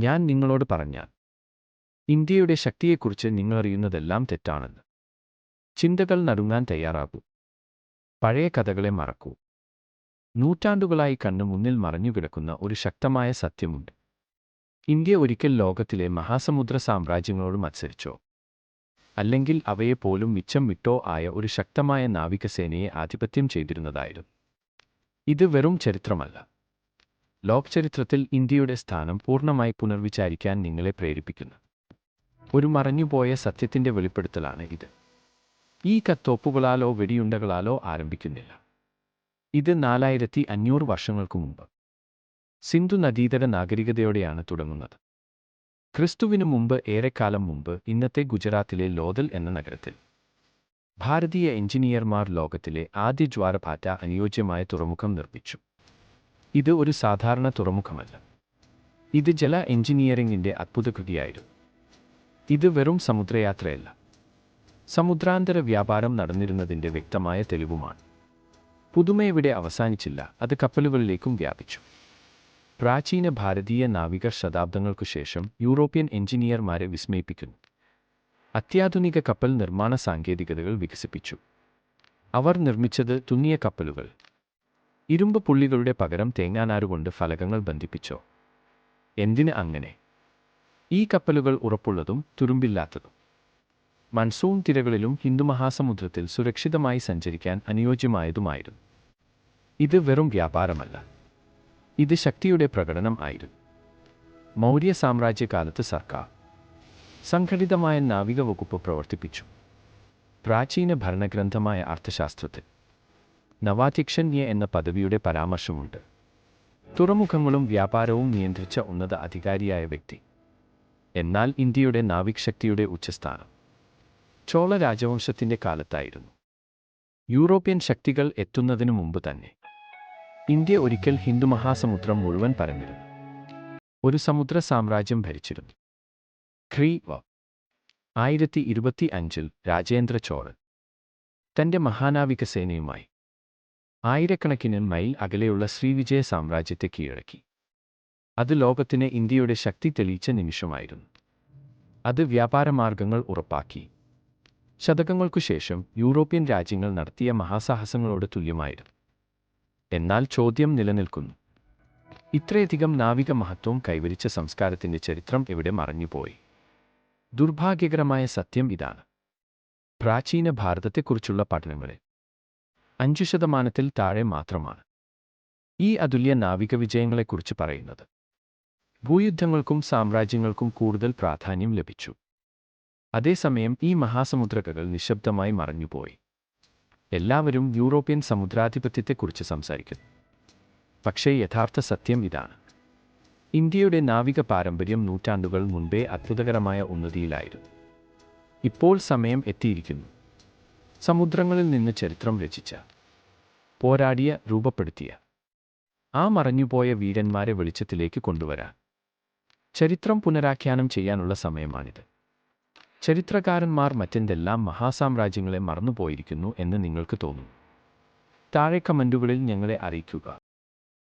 ഞാൻ നിങ്ങളോട് പറഞ്ഞാൽ ഇന്ത്യയുടെ ശക്തിയെക്കുറിച്ച് നിങ്ങളറിയുന്നതെല്ലാം തെറ്റാണെന്ന്. ചിന്തകൾ നടുങ്ങാൻ തയ്യാറാകൂ. പഴയ കഥകളെ മറക്കൂ. നൂറ്റാണ്ടുകളായി കണ്ണു മുന്നിൽ മറഞ്ഞുകിടക്കുന്ന ഒരു ശക്തമായ സത്യമുണ്ട്. ഇന്ത്യ ഒരിക്കൽ ലോകത്തിലെ മഹാസമുദ്ര സാമ്രാജ്യങ്ങളോട് മത്സരിച്ചോ? അല്ലെങ്കിൽ അവയെ പോലും മിച്ചം വിട്ടോ ആയ ഒരു ശക്തമായ നാവികസേനയെ ആധിപത്യം ചെയ്തിരുന്നതായിരുന്നു. ഇത് വെറും ചരിത്രമല്ല. ലോകചരിത്രത്തിൽ ഇന്ത്യയുടെ സ്ഥാനം പൂർണമായി പുനർവിചാരിക്കാൻ നിങ്ങളെ പ്രേരിപ്പിക്കുന്നു. ഒരു മറഞ്ഞുപോയ സത്യത്തിന്റെ വെളിപ്പെടുത്തലാണ് ഇത്. ഈ കത്തോപ്പുകളാലോ വെടിയുണ്ടകളാലോ ആരംഭിക്കുന്നില്ല. ഇത് നാലായിരത്തി അഞ്ഞൂറ് വർഷങ്ങൾക്കു മുമ്പ് സിന്ധു നദീതര നാഗരികതയോടെയാണ് തുടങ്ങുന്നത്. ക്രിസ്തുവിനു മുമ്പ് ഏറെക്കാലം മുമ്പ് ഇന്നത്തെ ഗുജറാത്തിലെ ലോതൽ എന്ന നഗരത്തിൽ ഭാരതീയ എഞ്ചിനീയർമാർ ലോകത്തിലെ ആദ്യ ജ്വാരപാറ്റ അനുയോജ്യമായ തുറമുഖം നിർമ്മിച്ചു. ഇത് ഒരു സാധാരണ തുറമുഖമല്ല. ഇത് ജല എഞ്ചിനീയറിംഗിന്റെ അത്ഭുതകൃതിയായിരുന്നു. ഇത് വെറും സമുദ്രയാത്രയല്ല. സമുദ്രാന്തര വ്യാപാരം നടന്നിരുന്നതിന്റെ വ്യക്തമായ തെളിവുമാണ്. പുതുമയെവിടെ അവസാനിച്ചില്ല അത് കപ്പലുകളിലേക്കും വ്യാപിച്ചു. പ്രാചീന ഭാരതീയ നാവിക ശതാബ്ദങ്ങൾക്കു ശേഷം യൂറോപ്യൻ എഞ്ചിനീയർമാരെ വിസ്മയിപ്പിക്കുന്നു. അത്യാധുനിക കപ്പൽ നിർമ്മാണ സാങ്കേതികതകൾ വികസിപ്പിച്ചു. അവർ നിർമ്മിച്ചത് തുന്നിയ കപ്പലുകൾ ഇരുമ്പ് പുള്ളികളുടെ പകരം തേങ്ങാനാരുകൊണ്ട് ഫലകങ്ങൾ ബന്ധിപ്പിച്ചോ? എന്തിന് അങ്ങനെ? ഈ കപ്പലുകൾ ഉറപ്പുള്ളതും തുരുമ്പില്ലാത്തതും. മൺസൂൺ തിരകളിലും ഹിന്ദുമഹാസമുദ്രത്തിൽ സുരക്ഷിതമായി സഞ്ചരിക്കാൻ അനുയോജ്യമായതുമായിരുന്നു. ഇത് വെറും വ്യാപാരമല്ല. ഇത് ശക്തിയുടെ പ്രകടനം ആയിരുന്നു. മൗര്യ സാമ്രാജ്യകാലത്ത് സർക്കാർ സംഘടിതമായ നാവിക വകുപ്പ് പ്രവർത്തിപ്പിച്ചു. പ്രാചീന ഭരണഗ്രന്ഥമായ അർത്ഥശാസ്ത്രത്തിൽ നവാധ്യക്ഷന്യ എന്ന പദവിയുടെ പരാമർശമുണ്ട്. തുറമുഖങ്ങളും വ്യാപാരവും നിയന്ത്രിച്ച ഉന്നത അധികാരിയായ വ്യക്തി. എന്നാൽ ഇന്ത്യയുടെ നാവിക് ശക്തിയുടെ ഉച്ചസ്ഥാനം. ചോള രാജവംശത്തിന്റെ കാലത്തായിരുന്നു. യൂറോപ്യൻ ശക്തികൾ എത്തുന്നതിനു മുമ്പ് തന്നെ. ഇന്ത്യ ഒരിക്കൽ ഹിന്ദു മഹാസമുദ്രം മുഴുവൻ പരന്നിരുന്നു. ഒരു സമുദ്ര സാമ്രാജ്യം ഭരിച്ചിരുന്നു. ഖ്രീ വ. ആയിരത്തി ഇരുപത്തി അഞ്ചിൽ രാജേന്ദ്ര ചോളൻ തന്റെ മഹാനാവിക സേനയുമായി ആയിരക്കണക്കിന് മൈൽ അകലെയുള്ള ശ്രീവിജയ സാമ്രാജ്യത്തെ കീഴടക്കി. അത് ലോകത്തിന് ഇന്ത്യയുടെ ശക്തി തെളിയിച്ച നിമിഷമായിരുന്നു. അത് വ്യാപാര വ്യാപാരമാർഗങ്ങൾ ഉറപ്പാക്കി. ശതകങ്ങൾക്കു ശേഷം യൂറോപ്യൻ രാജ്യങ്ങൾ നടത്തിയ മഹാസാഹസങ്ങളോട് തുല്യമായിരുന്നു. എന്നാൽ ചോദ്യം നിലനിൽക്കുന്നു. ഇത്രയധികം നാവിക മഹത്വം കൈവരിച്ച സംസ്കാരത്തിന്റെ ചരിത്രം എവിടെ മറഞ്ഞുപോയി? ദുർഭാഗ്യകരമായ സത്യം ഇതാണ്. പ്രാചീന ഭാരതത്തെക്കുറിച്ചുള്ള പഠനങ്ങളിൽ അഞ്ചു ശതമാനത്തിൽ താഴെ മാത്രമാണ്. ഈ അതുല്യ നാവിക വിജയങ്ങളെക്കുറിച്ച് പറയുന്നത്. ഭൂയുദ്ധങ്ങൾക്കും സാമ്രാജ്യങ്ങൾക്കും കൂടുതൽ പ്രാധാന്യം ലഭിച്ചു. അതേസമയം ഈ മഹാസമുദ്രകകൾ നിശബ്ദമായി മറഞ്ഞുപോയി. എല്ലാവരും യൂറോപ്യൻ സമുദ്രാധിപത്യത്തെക്കുറിച്ച് സംസാരിക്കുന്നു. പക്ഷേ യഥാർത്ഥ സത്യം ഇതാണ്. ഇന്ത്യയുടെ നാവിക പാരമ്പര്യം നൂറ്റാണ്ടുകൾ മുൻപേ അത്ഭുതകരമായ ഉന്നതിയിലായിരുന്നു. ഇപ്പോൾ സമയം എത്തിയിരിക്കുന്നു. സമുദ്രങ്ങളിൽ നിന്ന് ചരിത്രം രചിച്ച പോരാടിയ രൂപപ്പെടുത്തിയ ആ മറഞ്ഞുപോയ വീരന്മാരെ വെളിച്ചത്തിലേക്ക് കൊണ്ടുവരാൻ ചരിത്രം പുനരാഖ്യാനം ചെയ്യാനുള്ള സമയമാണിത്. ചരിത്രകാരന്മാർ മറ്റെന്തെല്ലാം മഹാസാമ്രാജ്യങ്ങളെ മറന്നുപോയിരിക്കുന്നു എന്ന് നിങ്ങൾക്ക് തോന്നുന്നു താഴെ കമന്റുകളിൽ ഞങ്ങളെ അറിയിക്കുക.